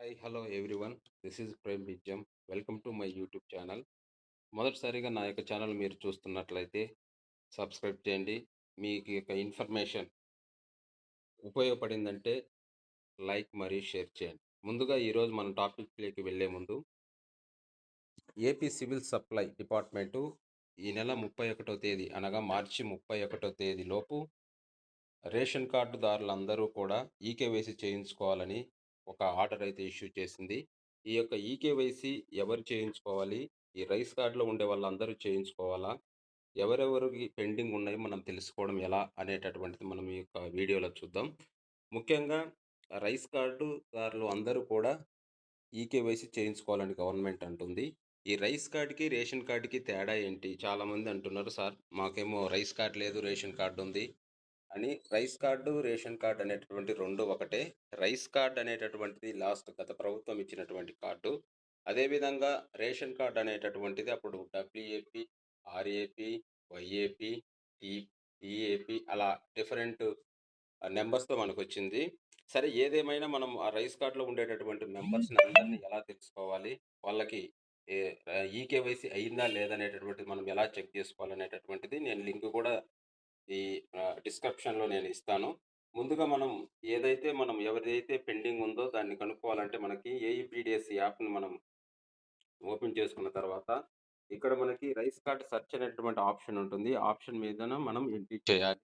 Hi hello everyone this is Prem Bijjam welcome to my YouTube channel మొదటిసారిగా నా యొక్క channel మీరు చూస్తున్నట్లయితే సబ్స్క్రైబ్ చేయండి. మీకు యొక్క ఇన్ఫర్మేషన్ ఉపయోగపడిందంటే లైక్ మరియు షేర్ చేయండి. ముందుగా ఈరోజు మన టాపిక్లోకి వెళ్ళే ముందు ఏపీ సివిల్ సప్లై డిపార్ట్మెంటు ఈ నెల ముప్పై ఒకటో తేదీ అనగా మార్చి ముప్పై ఒకటో తేదీలోపు రేషన్ కార్డుదారులందరూ కూడా ఈకేవైసీ చేయించుకోవాలని ఒక ఆర్డర్ అయితే ఇష్యూ చేసింది. ఈ యొక్క ఈకేవైసీ ఎవరు చేయించుకోవాలి? ఈ రైస్ కార్డులో ఉండే వాళ్ళందరూ చేయించుకోవాలా? ఎవరెవరికి పెండింగ్ ఉన్నాయో? మనం తెలుసుకోవడం ఎలా అనేటటువంటిది మనం ఈ యొక్క వీడియోలో చూద్దాం. ముఖ్యంగా రైస్ కార్డు దారులు అందరూ కూడా ఈకేవైసీ చేయించుకోవాలని గవర్నమెంట్ అంటుంది. ఈ రైస్ కార్డుకి రేషన్ కార్డుకి తేడా ఏంటి? చాలామంది అంటున్నారు సార్ మాకేమో రైస్ కార్డు లేదు రేషన్ కార్డు ఉంది. అని రైస్ కార్డు రేషన్ కార్డు అనేటటువంటి రెండు ఒకటే. రైస్ కార్డు అనేటటువంటిది లాస్ట్ గత ప్రభుత్వం ఇచ్చినటువంటి కార్డు. అదేవిధంగా రేషన్ కార్డు అనేటటువంటిది అప్పుడు డబ్ల్యూఏపి ఆర్ఏపి వైఏపి టీ అలా డిఫరెంట్ నెంబర్స్తో మనకు వచ్చింది సరే ఏదేమైనా మనం ఆ రైస్ కార్డులో ఉండేటటువంటి మెంబర్స్ని అందరినీ ఎలా తెలుసుకోవాలి? వాళ్ళకి ఈకేవైసీ అయిందా లేదనేటటువంటిది మనం ఎలా చెక్ చేసుకోవాలనేటటువంటిది నేను లింక్ కూడా ఈ డిస్క్రిప్షన్లో నేను ఇస్తాను. ముందుగా మనం ఏదైతే మనం ఎవరిదైతే పెండింగ్ ఉందో దాన్ని కనుక్కోవాలంటే మనకి ఏఈపీడిఎస్ యాప్ని మనం ఓపెన్ చేసుకున్న తర్వాత ఇక్కడ మనకి రైస్ కార్డ్ సెర్చ్ అనేటువంటి ఆప్షన్ ఉంటుంది. ఆప్షన్ మీద మనం ఎంట్రీ చేయాలి.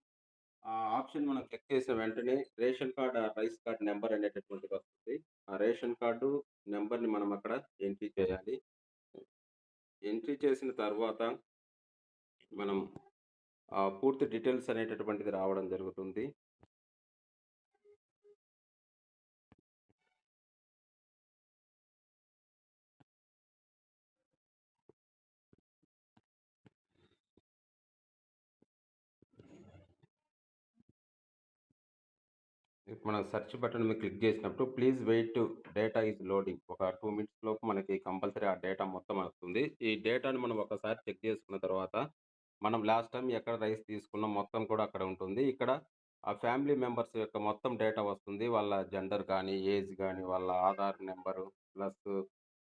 ఆ ఆప్షన్ మనం క్లిక్ చేసిన వెంటనే ration card rice card number అనేటటువంటిది వస్తుంది. ఆ రేషన్ కార్డు నెంబర్ని మనం అక్కడ ఎంట్రీ చేయాలి. ఎంట్రీ చేసిన తర్వాత మనం పూర్తి డీటెయిల్స్ అనేటటువంటిది రావడం జరుగుతుంది. మనం సెర్చ్ బటన్ మీద క్లిక్ చేసినప్పుడు please wait data is loading. ఒక టూ మినిట్స్ లోపు మనకి కంపల్సరీ ఆ డేటా మొత్తం వస్తుంది. ఈ డేటాను మనం ఒకసారి చెక్ చేసుకున్న తర్వాత మనం లాస్ట్ టైం ఎక్కడ రైస్ తీసుకున్నాం మొత్తం కూడా అక్కడ ఉంటుంది. ఇక్కడ ఆ ఫ్యామిలీ మెంబర్స్ యొక్క మొత్తం డేటా వస్తుంది. వాళ్ళ జెండర్ కానీ ఏజ్ కానీ వాళ్ళ ఆధార్ నెంబరు ప్లస్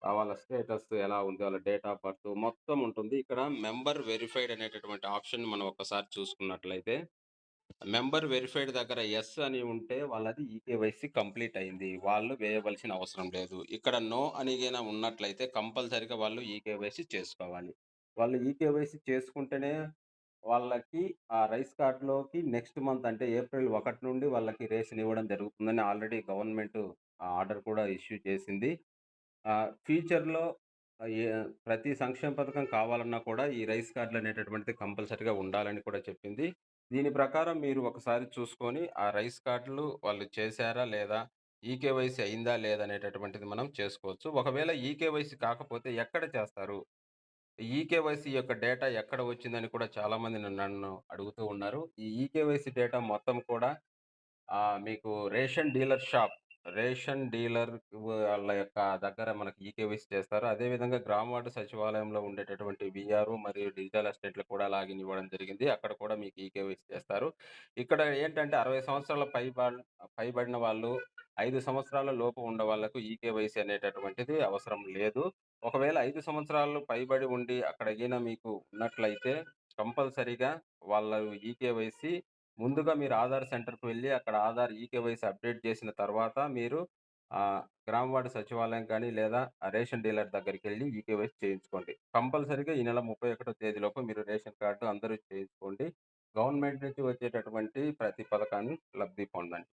వాళ్ళ స్టేటస్ ఎలా ఉంది వాళ్ళ డేట్ ఆఫ్ బర్త్ మొత్తం ఉంటుంది. ఇక్కడ మెంబర్ వెరిఫైడ్ అనేటటువంటి ఆప్షన్ మనం ఒకసారి చూసుకున్నట్లయితే మెంబర్ వెరిఫైడ్ దగ్గర ఎస్ అని ఉంటే వాళ్ళది ఈకేవైసీ కంప్లీట్ అయింది. వాళ్ళు వేయవలసిన అవసరం లేదు. ఇక్కడ నో అనిగైనా ఉన్నట్లయితే కంపల్సరిగా వాళ్ళు ఈకేవైసీ చేసుకోవాలి. వాళ్ళు ఈకేవైసీ చేసుకుంటేనే వాళ్ళకి ఆ రైస్ కార్డులోకి నెక్స్ట్ మంత్ అంటే ఏప్రిల్ ఒకటి నుండి వాళ్ళకి రేషన్ ఇవ్వడం జరుగుతుందని ఆల్రెడీ గవర్నమెంట్ ఆర్డర్ కూడా ఇష్యూ చేసింది. ఫ్యూచర్‌లో ప్రతి సంక్షేమ పథకం కావాలన్నా కూడా ఈ రైస్ కార్డులు అనేటటువంటిది కంపల్సరీగా ఉండాలని కూడా చెప్పింది. దీని ప్రకారం మీరు ఒకసారి చూసుకొని ఆ రైస్ కార్డులు వాళ్ళు చేశారా లేదా? ఈకేవైసీ అయిందా లేదా? అనేటటువంటిది మనం చేసుకోవచ్చు. ఒకవేళ ఈకేవైసీ కాకపోతే ఎక్కడ చేస్తారు? ఈకేవైసీ యొక్క డేటా ఎక్కడ వచ్చిందని కూడా చాలామంది నన్ను అడుగుతూ ఉన్నారు. ఈ ఈకేవైసీ డేటా మొత్తం కూడా మీకు ration dealer shop, ration dealer వాళ్ళ యొక్క దగ్గర మనకి ఈకేవైసీ చేస్తారు. అదేవిధంగా గ్రామ వార్డు సచివాలయంలో ఉండేటటువంటి వీఆర్ఓ మరియు డిజిటల్ అసిస్టెంట్లు కూడా లాగిన్ ఇవ్వడం జరిగింది. అక్కడ కూడా మీకు ఈకేవైసీ చేస్తారు. ఇక్కడ ఏంటంటే అరవై సంవత్సరాల పైబడ్ పైబడిన వాళ్ళు, ఐదు సంవత్సరాల లోపు ఉన్న ఈ ఈకేవైసీ అనేటటువంటిది అవసరం లేదు. ఒకవేళ ఐదు సంవత్సరాలు పైబడి ఉండి అక్కడ అయినా మీకు ఉన్నట్లయితే కంపల్సరీగా వాళ్ళ ఈకేవైసీ ముందుగా మీరు ఆధార్ సెంటర్‌కి వెళ్ళి అక్కడ ఆధార్ ఈకేవైసీ అప్డేట్ చేసిన తర్వాత మీరు గ్రామ వార్డు సచివాలయం కానీ లేదా రేషన్ డీలర్ దగ్గరికి వెళ్ళి ఈకేవైసీ చేయించుకోండి. కంపల్సరీగా ఈ నెల ముప్పై ఒకటో తేదీలోపు మీరు రేషన్ కార్డు అందరూ చేయించుకోండి. గవర్నమెంట్ నుంచి వచ్చేటటువంటి ప్రతి పథకాన్ని లబ్ధి పొందండి.